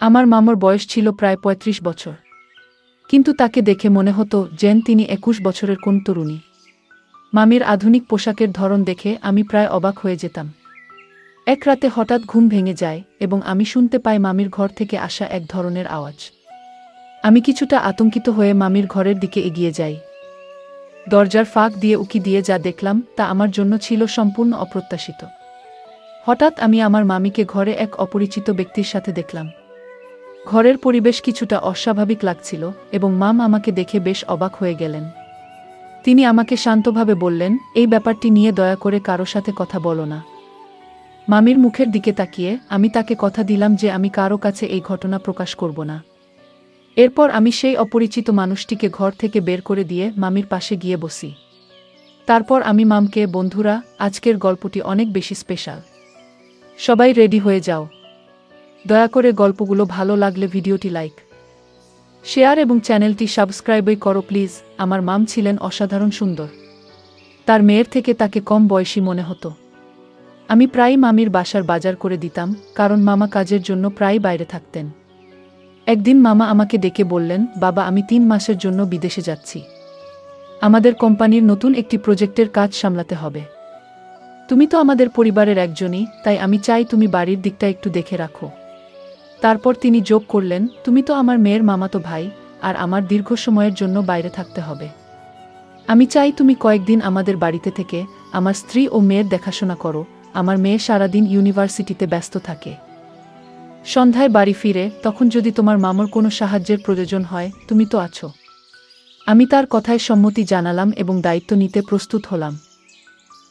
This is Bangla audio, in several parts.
আমার মামার বয়স ছিল প্রায় ৩৫ বছর। কিন্তু তাকে দেখে মনে হতো যেন তিনি একুশ বছরের কোন তরুণী। মামির আধুনিক পোশাকের ধরন দেখে আমি প্রায় অবাক হয়ে যেতাম। এক রাতে হঠাৎ ঘুম ভেঙে যায় এবং আমি শুনতে পাই মামির ঘর থেকে আসা এক ধরনের আওয়াজ। আমি কিছুটা আতঙ্কিত হয়ে মামির ঘরের দিকে এগিয়ে যাই। দরজার ফাঁক দিয়ে উকি দিয়ে যা দেখলাম তা আমার জন্য ছিল সম্পূর্ণ অপ্রত্যাশিত। হঠাৎ আমি আমার মামিকে ঘরে এক অপরিচিত ব্যক্তির সাথে দেখলাম। ঘরের পরিবেশ কিছুটা অস্বাভাবিক লাগছিল এবং মাম আমাকে দেখে বেশ অবাক হয়ে গেলেন। তিনি আমাকে শান্তভাবে বললেন, এই ব্যাপারটি নিয়ে দয়া করে কারও সাথে কথা বলো না। মামির মুখের দিকে তাকিয়ে আমি তাকে কথা দিলাম যে আমি কারও কাছে এই ঘটনা প্রকাশ করব না। এরপর আমি সেই অপরিচিত মানুষটিকে ঘর থেকে বের করে দিয়ে মামির পাশে গিয়ে বসি। তারপর আমি মামকে, বন্ধুরা, আজকের গল্পটি অনেক বেশি স্পেশাল। সবাই রেডি হয়ে যাও। দয়া করে গল্পগুলো ভালো লাগলে ভিডিওটি লাইক, শেয়ার এবং চ্যানেলটি সাবস্ক্রাইবই করো প্লিজ। আমার মাম ছিলেন অসাধারণ সুন্দর। তার মেয়ের থেকে তাকে কম বয়সী মনে হতো। আমি প্রায় মামির বাসার বাজার করে দিতাম, কারণ মামা কাজের জন্য প্রায় বাইরে থাকতেন। একদিন মামা আমাকে ডেকে বললেন, বাবা, আমি তিন মাসের জন্য বিদেশে যাচ্ছি। আমাদের কোম্পানির নতুন একটি প্রজেক্টের কাজ সামলাতে হবে। তুমি তো আমাদের পরিবারের একজনই, তাই আমি চাই তুমি বাড়ির দিকটা একটু দেখে রাখো। তারপর তিনি যোগ করলেন, তুমি তো আমার মেয়ের মামাতো ভাই, আর আমার দীর্ঘ সময়ের জন্য বাইরে থাকতে হবে। আমি চাই তুমি কয়েকদিন আমাদের বাড়িতে থেকে আমার স্ত্রী ও মেয়ের দেখাশোনা করো, আমার মেয়ে সারাদিন ইউনিভার্সিটিতে ব্যস্ত থাকে। সন্ধ্যায় বাড়ি ফিরে, তখন যদি তোমার মামর কোনো সাহায্যের প্রয়োজন হয়, তুমি তো আছো। আমি তার কথায় সম্মতি জানালাম এবং দায়িত্ব নিতে প্রস্তুত হলাম।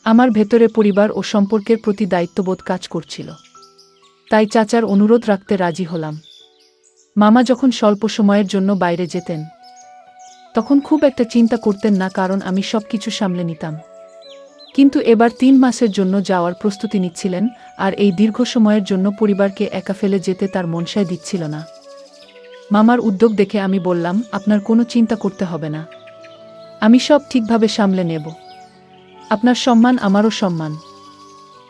আমার ভেতরে পরিবার ও সম্পর্কের প্রতি দায়িত্ববোধ কাজ করছিল। তাই চাচার অনুরোধ রাখতে রাজি হলাম। মামা যখন স্বল্প সময়ের জন্য বাইরে যেতেন, তখন খুব একটা চিন্তা করতেন না কারণ আমি সব কিছু সামলে নিতাম। কিন্তু এবার তিন মাসের জন্য যাওয়ার প্রস্তুতি নিচ্ছিলেন আর এই দীর্ঘ সময়ের জন্য পরিবারকে একা ফেলে যেতে তার মনসায় দিচ্ছিল না। মামার উদ্যোগ দেখে আমি বললাম, আপনার কোনো চিন্তা করতে হবে না। আমি সব ঠিকভাবে সামলে নেব। আপনার সম্মান আমারও সম্মান।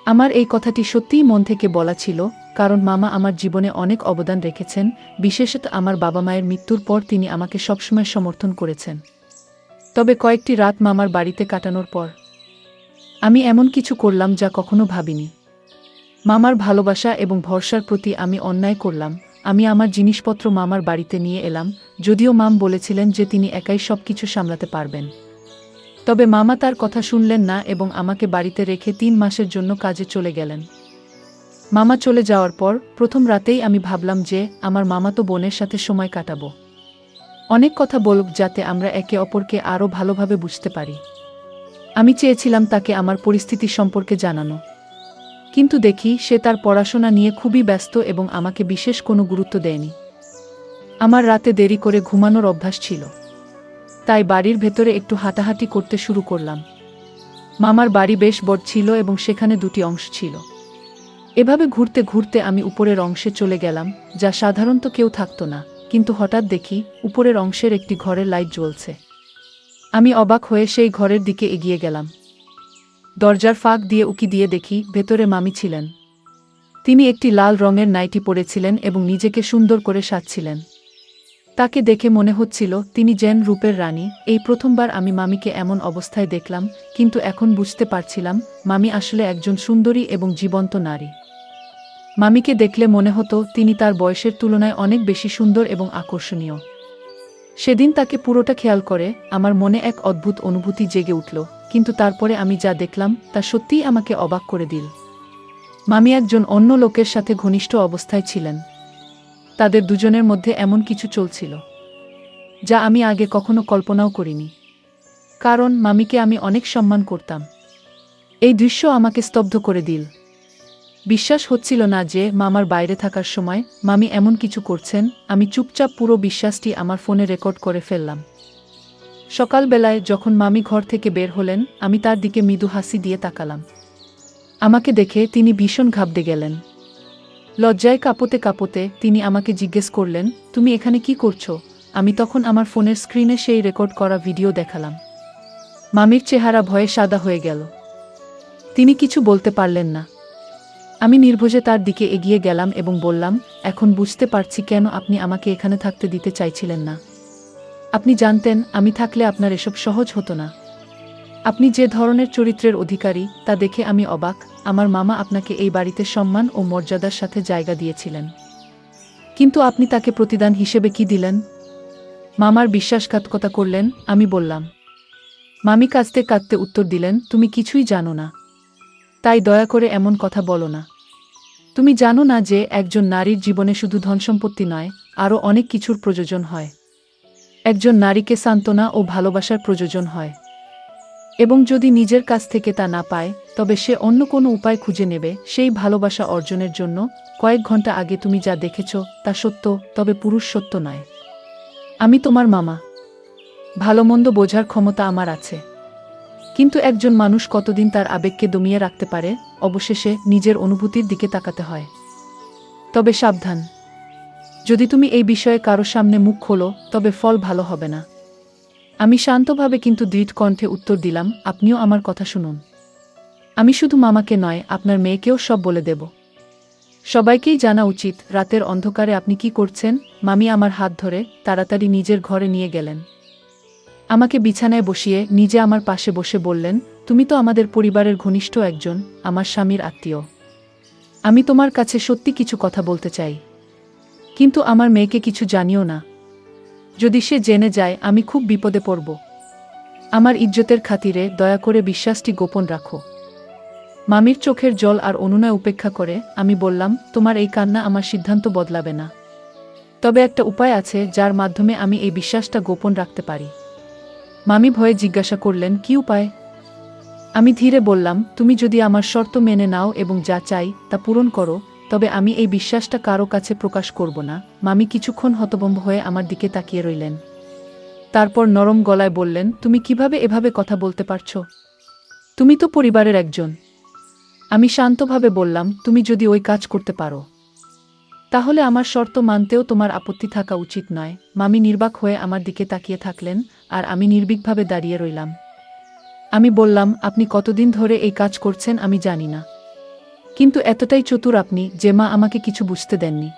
আমার এই কথাটি সত্যিই মন থেকে বলা ছিল কারণ মামা আমার জীবনে অনেক অবদান রেখেছেন, বিশেষত আমার বাবা মায়ের মৃত্যুর পর তিনি আমাকে সবসময় সমর্থন করেছেন। তবে কয়েকটি রাত মামার বাড়িতে কাটানোর পর, আমি এমন কিছু করলাম যা কখনো ভাবিনি। মামার ভালোবাসা এবং ভরসার প্রতি আমি অন্যায় করলাম, আমি আমার জিনিসপত্র মামার বাড়িতে নিয়ে এলাম, যদিও মাম বলেছিলেন যে তিনি একাই সব কিছু সামলাতে পারবেন। তবে মামা তার কথা শুনলেন না এবং আমাকে বাড়িতে রেখে তিন মাসের জন্য কাজে চলে গেলেন। মামা চলে যাওয়ার পর প্রথম রাতেই আমি ভাবলাম যে আমার মামা তো বোনের সাথে সময় কাটাবো। অনেক কথা বলুক যাতে আমরা একে অপরকে আরও ভালোভাবে বুঝতে পারি। আমি চেয়েছিলাম তাকে আমার পরিস্থিতি সম্পর্কে জানানো। কিন্তু দেখি সে তার পড়াশোনা নিয়ে খুবই ব্যস্ত এবং আমাকে বিশেষ কোনো গুরুত্ব দেয়নি। আমার রাতে দেরি করে ঘুমানোর অভ্যাস ছিল। তাই বাড়ির ভেতরে একটু হাঁটাহাঁটি করতে শুরু করলাম। মামার বাড়ি বেশ বড় ছিল এবং সেখানে দুটি অংশ ছিল। এভাবে ঘুরতে ঘুরতে আমি উপরের অংশে চলে গেলাম, যা সাধারণত কেউ থাকতো না, কিন্তু হঠাৎ দেখি উপরের অংশের একটি ঘরের লাইট জ্বলছে। আমি অবাক হয়ে সেই ঘরের দিকে এগিয়ে গেলাম। দরজার ফাঁক দিয়ে উকি দিয়ে দেখি ভেতরে মামি ছিলেন। তিনি একটি লাল রঙের নাইটি পরেছিলেন এবং নিজেকে সুন্দর করে সাজছিলেন। তাকে দেখে মনে হচ্ছিল তিনি জেন রূপের রানী। এই প্রথমবার আমি মামিকে এমন অবস্থায় দেখলাম, কিন্তু এখন বুঝতে পারছিলাম মামি আসলে একজন সুন্দরী এবং জীবন্ত নারী। মামিকে দেখলে মনে হতো তিনি তার বয়সের তুলনায় অনেক বেশি সুন্দর এবং আকর্ষণীয়। সেদিন তাকে পুরোটা খেয়াল করে আমার মনে এক অদ্ভুত অনুভূতি জেগে উঠল, কিন্তু তারপরে আমি যা দেখলাম তা সত্যিই আমাকে অবাক করে দিল। মামি একজন অন্য লোকের সাথে ঘনিষ্ঠ অবস্থায় ছিলেন। তাদের দুজনের মধ্যে এমন কিছু চলছিল, যা আমি আগে কখনো কল্পনাও করিনি। কারণ মামিকে আমি অনেক সম্মান করতাম। এই দৃশ্য আমাকে স্তব্ধ করে দিল। বিশ্বাস হচ্ছিল না যে মামার বাইরে থাকার সময়, মামি এমন কিছু করছেন, আমি চুপচাপ পুরো বিশ্বাসটি আমার ফোনে রেকর্ড করে ফেললাম। সকালবেলায় যখন মামি ঘর থেকে বের হলেন, আমি তার দিকে মৃদু হাসি দিয়ে তাকালাম। আমাকে দেখে তিনি ভীষণ ঘাবড়ে গেলেন। লজ্জায় কাঁপতে কাঁপতে তিনি আমাকে জিজ্ঞেস করলেন, তুমি এখানে কি করছ? আমি তখন আমার ফোনের স্ক্রিনে সেই রেকর্ড করা ভিডিও দেখালাম। মামির চেহারা ভয়ে সাদা হয়ে গেল। তিনি কিছু বলতে পারলেন না। আমি নির্ভোজে তার দিকে এগিয়ে গেলাম এবং বললাম, এখন বুঝতে পারছি কেন আপনি আমাকে এখানে থাকতে দিতে চাইছিলেন না। আপনি জানতেন, আমি থাকলে আপনার এসব সহজ হতো না। আপনি যে ধরনের চরিত্রের অধিকারী, তা দেখে আমি অবাক। আমার মামা আপনাকে এই বাড়িতে সম্মান ও মর্যাদার সাথে জায়গা দিয়েছিলেন। কিন্তু আপনি তাকে প্রতিদান হিসেবে কি দিলেন? মামার বিশ্বাসঘাতকতা করলেন, আমি বললাম, মামি কাঁদতে কাঁদতে উত্তর দিলেন, তুমি কিছুই জানো না। তাই দয়া করে এমন কথা বলো না। তুমি জানো না যে একজন নারীর জীবনে শুধু ধনসম্পত্তি নয়, আরও অনেক কিছুর প্রয়োজন হয়। একজন নারীকে সান্ত্বনা ও ভালোবাসার প্রয়োজন হয়। এবং যদি নিজের কাছ থেকে তা না পায়, তবে সে অন্য কোনো উপায় খুঁজে নেবে সেই ভালোবাসা অর্জনের জন্য। কয়েক ঘণ্টা আগে তুমি যা দেখেছ তা সত্য, তবে পুরুষ সত্য নয়। আমি তোমার মামা। ভালো মন্দ বোঝার ক্ষমতা আমার আছে। কিন্তু একজন মানুষ কতদিন তার আবেগকে দমিয়ে রাখতে পারে, অবশেষে নিজের অনুভূতির দিকে তাকাতে হয়। তবে সাবধান। যদি তুমি এই বিষয়ে কারও সামনে মুখ খোলো, তবে ফল ভালো হবে না। আমি শান্তভাবে কিন্তু দৃঢ় কণ্ঠে উত্তর দিলাম, আপনিও আমার কথা শুনুন। আমি শুধু মামাকে নয়, আপনার মেয়েকেও সব বলে দেব। সবাইকেই জানা উচিত, রাতের অন্ধকারে আপনি কি করছেন, মামি আমার হাত ধরে তাড়াতাড়ি নিজের ঘরে নিয়ে গেলেন। আমাকে বিছানায় বসিয়ে নিজে আমার পাশে বসে বললেন, তুমি তো আমাদের পরিবারের ঘনিষ্ঠ একজন, আমার স্বামীর আত্মীয়। আমি তোমার কাছে সত্যি কিছু কথা বলতে চাই। কিন্তু আমার মেয়েকে কিছু জানিও না। যদি সে জেনে যায়, আমি খুব বিপদে পড়ব। আমার ইজ্জতের খাতিরে দয়া করে বিশ্বাসটি গোপন রাখো। মামির চোখের জল আর অনুনয় উপেক্ষা করে আমি বললাম, তোমার এই কান্না আমার সিদ্ধান্ত বদলাবে না। তবে একটা উপায় আছে যার মাধ্যমে আমি এই বিশ্বাসটা গোপন রাখতে পারি। মামি ভয়ে জিজ্ঞাসা করলেন, কি উপায়? আমি ধীরে বললাম, তুমি যদি আমার শর্ত মেনে নাও এবং যা চাই তা পূরণ করো, তবে আমি এই বিশ্বাসটা কারও কাছে প্রকাশ করব না। মামি কিছুক্ষণ হতভম্ব হয়ে আমার দিকে তাকিয়ে রইলেন। তারপর নরম গলায় বললেন, তুমি কীভাবে এভাবে কথা বলতে পারছ? তুমি তো পরিবারের একজন। আমি শান্তভাবে বললাম, তুমি যদি ওই কাজ করতে পারো, তাহলে আমার শর্ত মানতেও তোমার আপত্তি থাকা উচিত নয়। মামি নির্বাক হয়ে আমার দিকে তাকিয়ে থাকলেন আর আমি নির্বিকভাবে দাঁড়িয়ে রইলাম। আমি বললাম, আপনি কতদিন ধরে এই কাজ করছেন আমি জানি না। কিন্তু এতটাই চতুর আপনি যে মা আমাকে কিছু বুঝতে দেননি।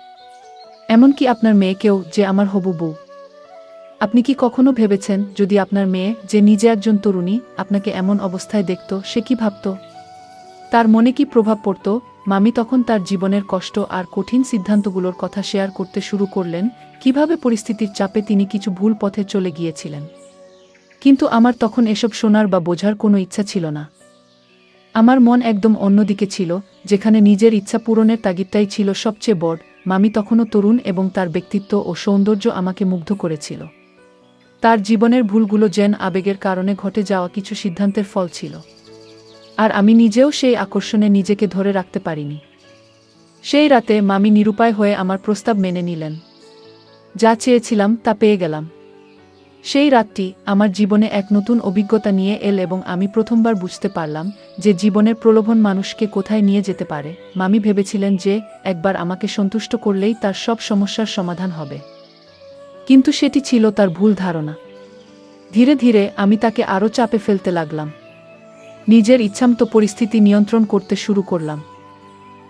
এমনকি আপনার মেয়েকেও যে আমার হবু বউ। আপনি কি কখনো ভেবেছেন, যদি আপনার মেয়ে যে নিজে একজন তরুণী আপনাকে এমন অবস্থায় দেখত, সে কি ভাবত? তার মনে কি প্রভাব পড়ত? মামি তখন তার জীবনের কষ্ট আর কঠিন সিদ্ধান্তগুলোর কথা শেয়ার করতে শুরু করলেন, কীভাবে পরিস্থিতির চাপে তিনি কিছু ভুল পথে চলে গিয়েছিলেন? কিন্তু আমার তখন এসব শোনার বা বোঝার কোনো ইচ্ছা ছিল না। আমার মন একদম অন্যদিকে ছিল, যেখানে নিজের ইচ্ছা পূরণের তাগিদটাই ছিল সবচেয়ে বড়। মামি তখনও তরুণ এবং তার ব্যক্তিত্ব ও সৌন্দর্য আমাকে মুগ্ধ করেছিল। তার জীবনের ভুলগুলো যেন আবেগের কারণে ঘটে যাওয়া কিছু সিদ্ধান্তের ফল ছিল। আর আমি নিজেও সেই আকর্ষণে নিজেকে ধরে রাখতে পারিনি। সেই রাতে মামি নিরুপায় হয়ে আমার প্রস্তাব মেনে নিলেন। যা চেয়েছিলাম তা পেয়ে গেলাম। সেই রাতটি আমার জীবনে এক নতুন অভিজ্ঞতা নিয়ে এল এবং আমি প্রথমবার বুঝতে পারলাম যে জীবনের প্রলোভন মানুষকে কোথায় নিয়ে যেতে পারে। মামি ভেবেছিলেন যে একবার আমাকে সন্তুষ্ট করলেই তার সব সমস্যার সমাধান হবে। কিন্তু সেটি ছিল তার ভুল ধারণা। ধীরে ধীরে আমি তাকে আরও চাপে ফেলতে লাগলাম। নিজের ইচ্ছামতো পরিস্থিতি নিয়ন্ত্রণ করতে শুরু করলাম।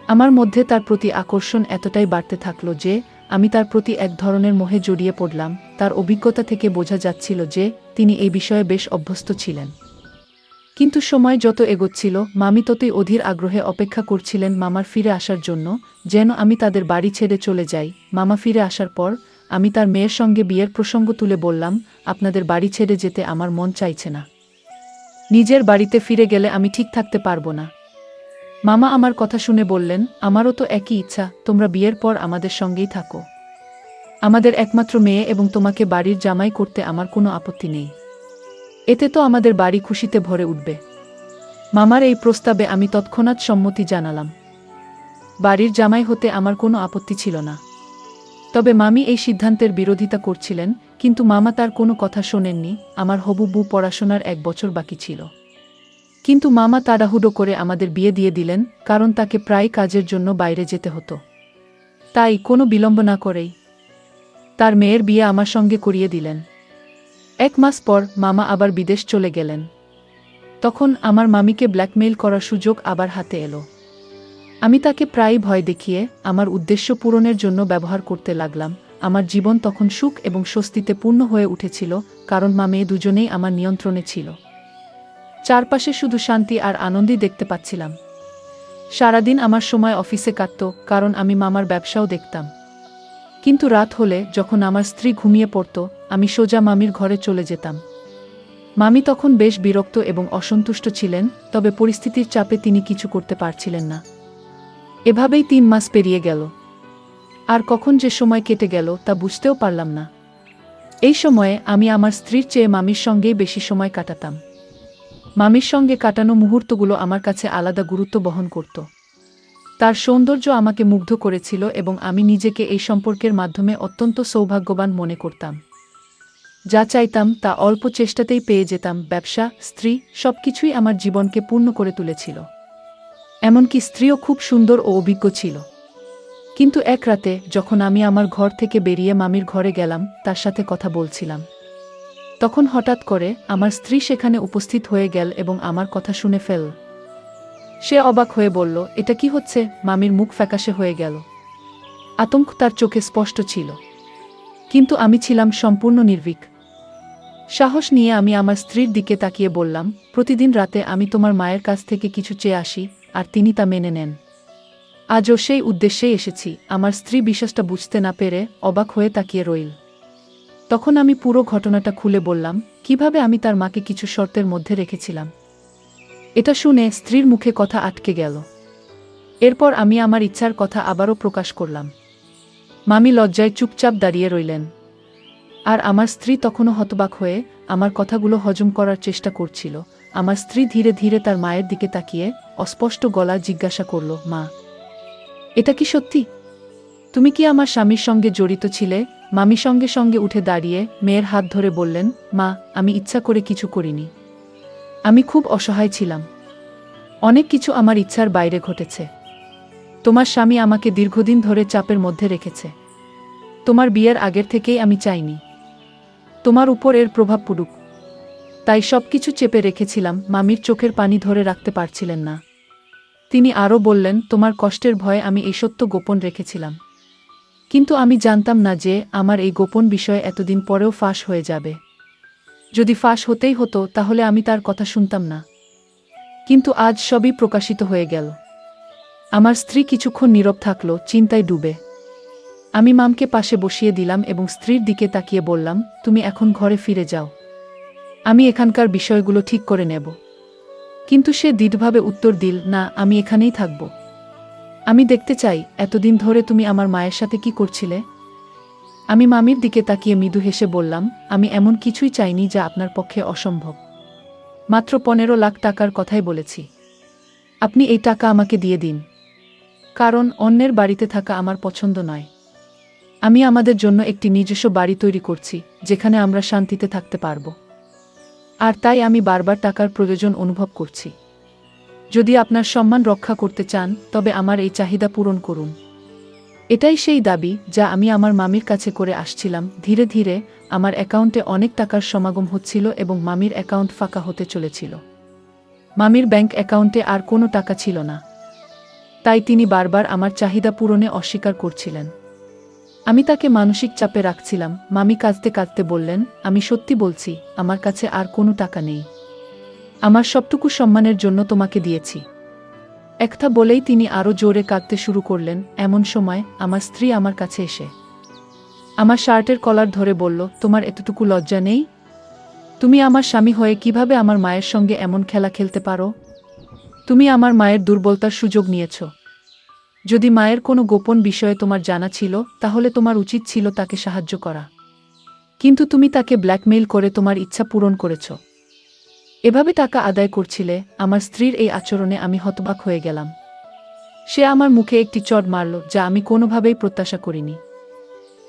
আমার মধ্যে তার প্রতি আকর্ষণ এতটাই বাড়তে থাকল যে আমি তার প্রতি এক ধরনের মোহে জড়িয়ে পড়লাম, তার অভিজ্ঞতা থেকে বোঝা যাচ্ছিল যে তিনি এই বিষয়ে বেশ অভ্যস্ত ছিলেন। কিন্তু সময় যত এগোচ্ছিল, মামি ততই অধীর আগ্রহে অপেক্ষা করছিলেন মামার ফিরে আসার জন্য, যেন আমি তাদের বাড়ি ছেড়ে চলে যাই। মামা ফিরে আসার পর, আমি তার মেয়ের সঙ্গে বিয়ের প্রসঙ্গ তুলে বললাম, আপনাদের বাড়ি ছেড়ে যেতে আমার মন চাইছে না। নিজের বাড়িতে ফিরে গেলে আমি ঠিক থাকতে পারব না। মামা আমার কথা শুনে বললেন, আমারও তো একই ইচ্ছা, তোমরা বিয়ের পর আমাদের সঙ্গেই থাকো। আমাদের একমাত্র মেয়ে এবং তোমাকে বাড়ির জামাই করতে আমার কোনো আপত্তি নেই। এতে তো আমাদের বাড়ি খুশিতে ভরে উঠবে। মামার এই প্রস্তাবে আমি তৎক্ষণাৎ সম্মতি জানালাম। বাড়ির জামাই হতে আমার কোনো আপত্তি ছিল না। তবে মামি এই সিদ্ধান্তের বিরোধিতা করছিলেন, কিন্তু মামা তার কোনো কথা শোনেননি, আমার হবু বু পড়াশোনার এক বছর বাকি ছিল। কিন্তু মামা তাড়াহুড়ো করে আমাদের বিয়ে দিয়ে দিলেন, কারণ তাকে প্রায় কাজের জন্য বাইরে যেতে হতো। তাই কোনো বিলম্ব না করেই তার মেয়ের বিয়ে আমার সঙ্গে করিয়ে দিলেন। এক মাস পর মামা আবার বিদেশ চলে গেলেন। তখন আমার মামিকে ব্ল্যাকমেইল করার সুযোগ আবার হাতে এলো। আমি তাকে প্রায়ই ভয় দেখিয়ে আমার উদ্দেশ্য পূরণের জন্য ব্যবহার করতে লাগলাম। আমার জীবন তখন সুখ এবং স্বস্তিতে পূর্ণ হয়ে উঠেছিল, কারণ মা মেয়ে দুজনেই আমার নিয়ন্ত্রণে ছিল। চারপাশে শুধু শান্তি আর আনন্দই দেখতে পাচ্ছিলাম। সারাদিন আমার সময় অফিসে কাটত, কারণ আমি মামার ব্যবসাও দেখতাম। কিন্তু রাত হলে যখন আমার স্ত্রী ঘুমিয়ে পড়ত, আমি সোজা মামির ঘরে চলে যেতাম। মামি তখন বেশ বিরক্ত এবং অসন্তুষ্ট ছিলেন, তবে পরিস্থিতির চাপে তিনি কিছু করতে পারছিলেন না। এভাবেই তিন মাস পেরিয়ে গেল। আর কখন যে সময় কেটে গেল তা বুঝতেও পারলাম না। এই সময়ে আমি আমার স্ত্রীর চেয়ে মামির সঙ্গেই বেশি সময় কাটাতাম। মামির সঙ্গে কাটানো মুহূর্তগুলো আমার কাছে আলাদা গুরুত্ব বহন করত। তার সৌন্দর্য আমাকে মুগ্ধ করেছিল এবং আমি নিজেকে এই সম্পর্কের মাধ্যমে অত্যন্ত সৌভাগ্যবান মনে করতাম। যা চাইতাম তা অল্প চেষ্টাতেই পেয়ে যেতাম, ব্যবসা, স্ত্রী সব কিছুই আমার জীবনকে পূর্ণ করে তুলেছিল। এমনকি স্ত্রীও খুব সুন্দর ও অভিজ্ঞ ছিল। কিন্তু এক রাতে যখন আমি আমার ঘর থেকে বেরিয়ে মামির ঘরে গেলাম, তার সাথে কথা বলছিলাম। তখন হঠাৎ করে আমার স্ত্রী সেখানে উপস্থিত হয়ে গেল এবং আমার কথা শুনে ফেল। সে অবাক হয়ে বলল, এটা কি হচ্ছে? মামির মুখ ফ্যাকাশে হয়ে গেল। আতঙ্ক তার চোখে স্পষ্ট ছিল। কিন্তু আমি ছিলাম সম্পূর্ণ নির্ভীক। সাহস নিয়ে আমি আমার স্ত্রীর দিকে তাকিয়ে বললাম, প্রতিদিন রাতে আমি তোমার মায়ের কাছ থেকে কিছু চেয়ে আসি, আর তিনি তা মেনে নেন। আজও সেই উদ্দেশ্যেই এসেছি। আমার স্ত্রী বিশ্বাসটা বুঝতে না পেরে অবাক হয়ে তাকিয়ে রইল। তখন আমি পুরো ঘটনাটা খুলে বললাম, কীভাবে আমি তার মাকে কিছু শর্তের মধ্যে রেখেছিলাম। এটা শুনে স্ত্রীর মুখে কথা আটকে গেল। এরপর আমি আমার ইচ্ছার কথা আবারও প্রকাশ করলাম। মামি লজ্জায় চুপচাপ দাঁড়িয়ে রইলেন। আর আমার স্ত্রী তখনও হতবাক হয়ে আমার কথাগুলো হজম করার চেষ্টা করছিল। আমার স্ত্রী ধীরে ধীরে তার মায়ের দিকে তাকিয়ে অস্পষ্ট গলা জিজ্ঞাসা করল, মা, এটা কি সত্যি? তুমি কি আমার স্বামীর সঙ্গে জড়িত ছিলে? মামি সঙ্গে সঙ্গে উঠে দাঁড়িয়ে মেয়ের হাত ধরে বললেন, মা, আমি ইচ্ছা করে কিছু করিনি। আমি খুব অসহায় ছিলাম। অনেক কিছু আমার ইচ্ছার বাইরে ঘটেছে। তোমার স্বামী আমাকে দীর্ঘদিন ধরে চাপের মধ্যে রেখেছে। তোমার বিয়ের আগের থেকেই আমি চাইনি। তোমার উপর এর প্রভাব পড়ুক। তাই সব কিছু চেপে রেখেছিলাম, মামির চোখের পানি ধরে রাখতে পারছিলেন না। তিনি আরও বললেন, তোমার কষ্টের ভয়ে আমি এই সত্য গোপন রেখেছিলাম। কিন্তু আমি জানতাম না যে আমার এই গোপন বিষয় এতদিন পরেও ফাঁস হয়ে যাবে। যদি ফাঁস হতেই হতো, তাহলে আমি তার কথা শুনতাম না। কিন্তু আজ সবই প্রকাশিত হয়ে গেল। আমার স্ত্রী কিছুক্ষণ নীরব থাকল, চিন্তায় ডুবে। আমি মামকে পাশে বসিয়ে দিলাম এবং স্ত্রীর দিকে তাকিয়ে বললাম, তুমি এখন ঘরে ফিরে যাও। আমি এখানকার বিষয়গুলো ঠিক করে নেব। কিন্তু সে দৃঢ়ভাবে উত্তর দিল, না, আমি এখানেই থাকব। আমি দেখতে চাই, এতদিন ধরে তুমি আমার মায়ের সাথে কি করছিলে? আমি মামির দিকে তাকিয়ে মৃদু হেসে বললাম, আমি এমন কিছুই চাইনি যা আপনার পক্ষে অসম্ভব। মাত্র পনেরো লাখ টাকার কথাই বলেছি। আপনি এই টাকা আমাকে দিয়ে দিন। কারণ অন্যের বাড়িতে থাকা আমার পছন্দ নয়। আমি আমাদের জন্য একটি নিজস্ব বাড়ি তৈরি করছি, যেখানে আমরা শান্তিতে থাকতে পারব। আর তাই আমি বারবার টাকার প্রয়োজন অনুভব করছি। যদি আপনার সম্মান রক্ষা করতে চান, তবে আমার এই চাহিদা পূরণ করুন। এটাই সেই দাবি যা আমি আমার মামির কাছে করে আসছিলাম। ধীরে ধীরে আমার অ্যাকাউন্টে অনেক টাকার সমাগম হচ্ছিল এবং মামির অ্যাকাউন্ট ফাঁকা হতে চলেছিল। মামির ব্যাংক অ্যাকাউন্টে আর কোনো টাকা ছিল না। তাই তিনি বারবার আমার চাহিদা পূরণে অস্বীকার করছিলেন। আমি তাকে মানসিক চাপে রাখছিলাম। মামি কাঁদতে কাঁদতে বললেন, আমি সত্যি বলছি, আমার কাছে আর কোনো টাকা নেই। আমার সবটুকু সম্মানের জন্য তোমাকে দিয়েছি। একথা বলেই তিনি আরও জোরে কাঁদতে শুরু করলেন, এমন সময় আমার স্ত্রী আমার কাছে এসে আমার শার্টের কলার ধরে বলল, তোমার এতটুকু লজ্জা নেই? তুমি আমার স্বামী হয়ে কীভাবে আমার মায়ের সঙ্গে এমন খেলা খেলতে পারো? তুমি আমার মায়ের দুর্বলতার সুযোগ নিয়েছ। যদি মায়ের কোনো গোপন বিষয়ে তোমার জানা ছিল, তাহলে তোমার উচিত ছিল তাকে সাহায্য করা। কিন্তু তুমি তাকে ব্ল্যাকমেইল করে তোমার ইচ্ছা পূরণ করেছ। এভাবে টাকা আদায় করছিলে, আমার স্ত্রীর এই আচরণে আমি হতবাক হয়ে গেলাম। সে আমার মুখে একটি চড় মারল, যা আমি কোনোভাবেই প্রত্যাশা করিনি।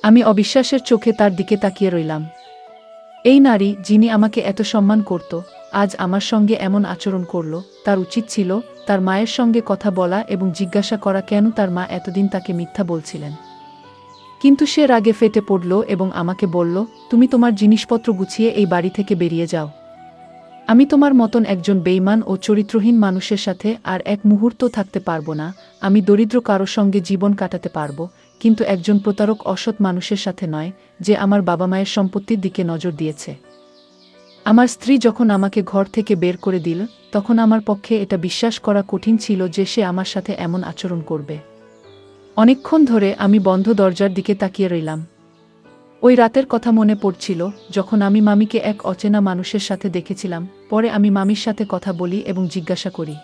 আমি অবিশ্বাসের চোখে তার দিকে তাকিয়ে রইলাম। এই নারী, যিনি আমাকে এত সম্মান করত, আজ আমার সঙ্গে এমন আচরণ করল, তার উচিত ছিল তার মায়ের সঙ্গে কথা বলা এবং জিজ্ঞাসা করা কেন তার মা এতদিন তাকে মিথ্যা বলছিলেন। কিন্তু সে রাগে ফেটে পড়ল এবং আমাকে বলল, তুমি তোমার জিনিসপত্র গুছিয়ে এই বাড়ি থেকে বেরিয়ে যাও। আমি তোমার মতন একজন বেইমান ও চরিত্রহীন মানুষের সাথে আর এক মুহূর্ত থাকতে পারব না। আমি দরিদ্র কারও সঙ্গে জীবন কাটাতে পারব, কিন্তু একজন প্রতারক অসৎ মানুষের সাথে নয়, যে আমার বাবা মায়ের সম্পত্তির দিকে নজর দিয়েছে। আমার স্ত্রী যখন আমাকে ঘর থেকে বের করে দিল, তখন আমার পক্ষে এটা বিশ্বাস করা কঠিন ছিল যে সে আমার সাথে এমন আচরণ করবে। অনেকক্ষণ ধরে আমি বন্ধ দরজার দিকে তাকিয়ে রইলাম। ওই রাতের কথা মনে পড়ছিল, যখন আমি মামিকে এক অচেনা মানুষের সাথে দেখেছিলাম, পরে আমি মামির সাথে কথা বলি এবং জিজ্ঞাসা করি,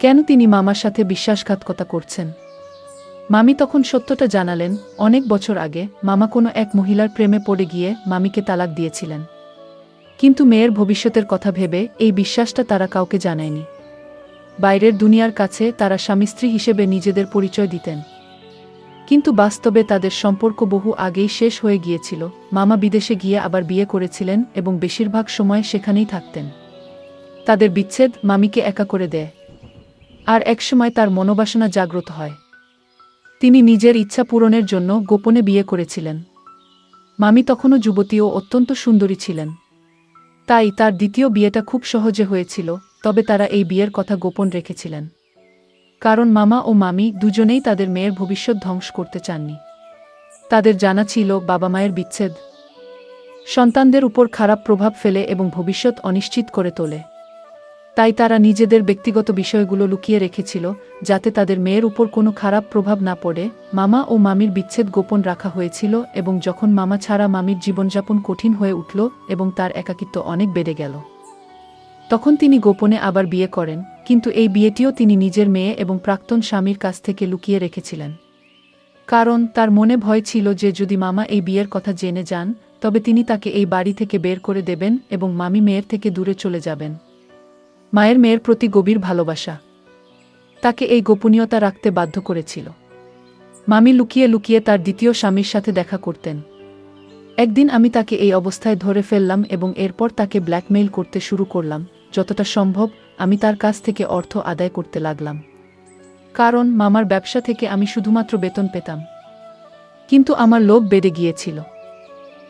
কেন তিনি মামার সাথে বিশ্বাসঘাতকতা করছেন? মামি তখন সত্যটা জানালেন, অনেক বছর আগে মামা কোনো এক মহিলার প্রেমে পড়ে গিয়ে মামিকে তালাক দিয়েছিলেন। কিন্তু মেয়ের ভবিষ্যতের কথা ভেবে এই বিশ্বাসটা তারা কাউকে জানায়নি। বাইরের দুনিয়ার কাছে তারা স্বামী স্ত্রী হিসেবে নিজেদের পরিচয় দিতেন। কিন্তু বাস্তবে তাদের সম্পর্ক বহু আগেই শেষ হয়ে গিয়েছিল। মামা বিদেশে গিয়ে আবার বিয়ে করেছিলেন এবং বেশিরভাগ সময় সেখানেই থাকতেন। তাদের বিচ্ছেদ মামিকে একা করে দেয়। আর একসময় তার মনোবাসনা জাগ্রত হয়। তিনি নিজের ইচ্ছা পূরণের জন্য গোপনে বিয়ে করেছিলেন। মামি তখনও যুবতী ও অত্যন্ত সুন্দরী ছিলেন। তাই তার দ্বিতীয় বিয়েটা খুব সহজে হয়েছিল, তবে তারা এই বিয়ের কথা গোপন রেখেছিলেন। কারণ মামা ও মামি দুজনেই তাদের মেয়ের ভবিষ্যৎ ধ্বংস করতে চাননি। তাদের জানা ছিল বাবা মায়ের বিচ্ছেদ। সন্তানদের উপর খারাপ প্রভাব ফেলে এবং ভবিষ্যৎ অনিশ্চিত করে তোলে। তাই তারা নিজেদের ব্যক্তিগত বিষয়গুলো লুকিয়ে রেখেছিল যাতে তাদের মেয়ের উপর কোনো খারাপ প্রভাব না পড়ে। মামা ও মামির বিচ্ছেদ গোপন রাখা হয়েছিল এবং যখন মামা ছাড়া মামির জীবনযাপন কঠিন হয়ে উঠল এবং তার একাকিত্ব অনেক বেড়ে গেল। তখন তিনি গোপনে আবার বিয়ে করেন, কিন্তু এই বিয়েটিও তিনি নিজের মেয়ে এবং প্রাক্তন স্বামীর কাছ থেকে লুকিয়ে রেখেছিলেন। কারণ তার মনে ভয় ছিল যে যদি মামা এই বিয়ের কথা জেনে যান, তবে তিনি তাকে এই বাড়ি থেকে বের করে দেবেন এবং মামি মেয়ের থেকে দূরে চলে যাবেন। মায়ের মেয়ের প্রতি গভীর ভালোবাসা। তাকে এই গোপনীয়তা রাখতে বাধ্য করেছিল। মামি লুকিয়ে লুকিয়ে তার দ্বিতীয় স্বামীর সাথে দেখা করতেন। একদিন আমি তাকে এই অবস্থায় ধরে ফেললাম এবং এরপর তাকে ব্ল্যাকমেইল করতে শুরু করলাম। যতটা সম্ভব আমি তার কাছ থেকে অর্থ আদায় করতে লাগলাম। কারণ মামার ব্যবসা থেকে আমি শুধুমাত্র বেতন পেতাম। কিন্তু আমার লোভ বেড়ে গিয়েছিল।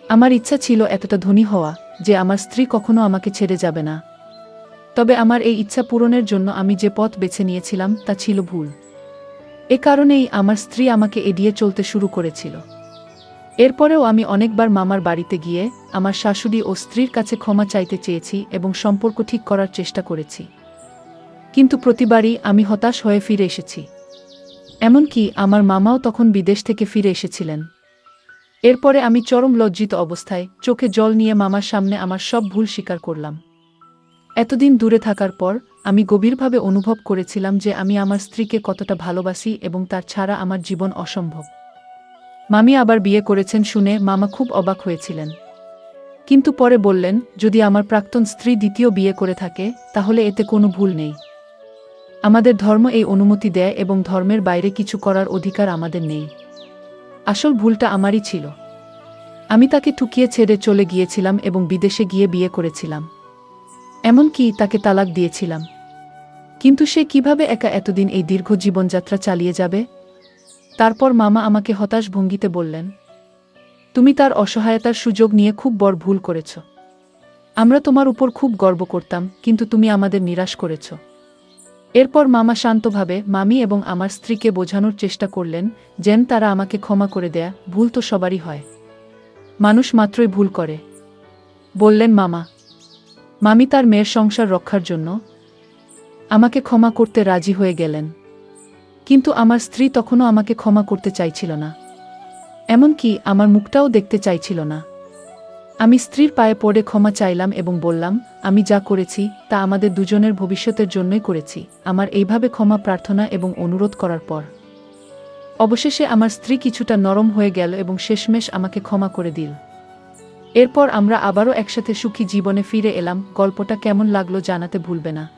আমার ইচ্ছা ছিল এতটা ধনী হওয়া যে আমার স্ত্রী কখনো আমাকে ছেড়ে যাবে না। তবে আমার এই ইচ্ছা পূরণের জন্য আমি যে পথ বেছে নিয়েছিলাম তা ছিল ভুল। এ কারণেই আমার স্ত্রী আমাকে এড়িয়ে চলতে শুরু করেছিল। এরপরেও আমি অনেকবার মামার বাড়িতে গিয়ে আমার শাশুড়ি ও স্ত্রীর কাছে ক্ষমা চাইতে চেয়েছি এবং সম্পর্ক ঠিক করার চেষ্টা করেছি। কিন্তু প্রতিবারই আমি হতাশ হয়ে ফিরে এসেছি। এমনকি আমার মামাও তখন বিদেশ থেকে ফিরে এসেছিলেন। এরপরে আমি চরম লজ্জিত অবস্থায় চোখে জল নিয়ে মামার সামনে আমার সব ভুল স্বীকার করলাম। এতদিন দূরে থাকার পর আমি গভীরভাবে অনুভব করেছিলাম যে আমি আমার স্ত্রীকে কতটা ভালোবাসি এবং তার ছাড়া আমার জীবন অসম্ভব। মামি আবার বিয়ে করেছেন শুনে মামা খুব অবাক হয়েছিলেন। কিন্তু পরে বললেন, যদি আমার প্রাক্তন স্ত্রী দ্বিতীয় বিয়ে করে থাকে, তাহলে এতে কোনো ভুল নেই। আমাদের ধর্ম এই অনুমতি দেয় এবং ধর্মের বাইরে কিছু করার অধিকার আমাদের নেই। আসল ভুলটা আমারই ছিল। আমি তাকে ঠুকিয়ে ছেড়ে চলে গিয়েছিলাম এবং বিদেশে গিয়ে বিয়ে করেছিলাম। এমনকি তাকে তালাক দিয়েছিলাম। কিন্তু সে কীভাবে একা এতদিন এই দীর্ঘ জীবনযাত্রা চালিয়ে যাবে? তারপর মামা আমাকে হতাশ ভঙ্গিতে বললেন, তুমি তার অসহায়তার সুযোগ নিয়ে খুব বড় ভুল করেছ। আমরা তোমার উপর খুব গর্ব করতাম, কিন্তু তুমি আমাদের নিরাশ করেছ। এরপর মামা শান্তভাবে মামি এবং আমার স্ত্রীকে বোঝানোর চেষ্টা করলেন, যেন তারা আমাকে ক্ষমা করে দেয়া ভুল তো সবারই হয়। মানুষ মাত্রই ভুল করে। বললেন, মামা, মামি তার মেয়ের সংসার রক্ষার জন্য আমাকে ক্ষমা করতে রাজি হয়ে গেলেন। কিন্তু আমার স্ত্রী তখনও আমাকে ক্ষমা করতে চাইছিল না। এমনকি আমার মুখটাও দেখতে চাইছিল না। আমি স্ত্রীর পায়ে পড়ে ক্ষমা চাইলাম এবং বললাম, আমি যা করেছি, তা আমাদের দুজনের ভবিষ্যতের জন্যই করেছি। আমার এইভাবে ক্ষমা প্রার্থনা এবং অনুরোধ করার পর। অবশেষে আমার স্ত্রী কিছুটা নরম হয়ে গেল এবং শেষমেশ আমাকে ক্ষমা করে দিল। এরপর আমরা আবারও একসাথে সুখী জীবনে ফিরে এলাম। গল্পটা কেমন লাগল জানাতে ভুলবে না।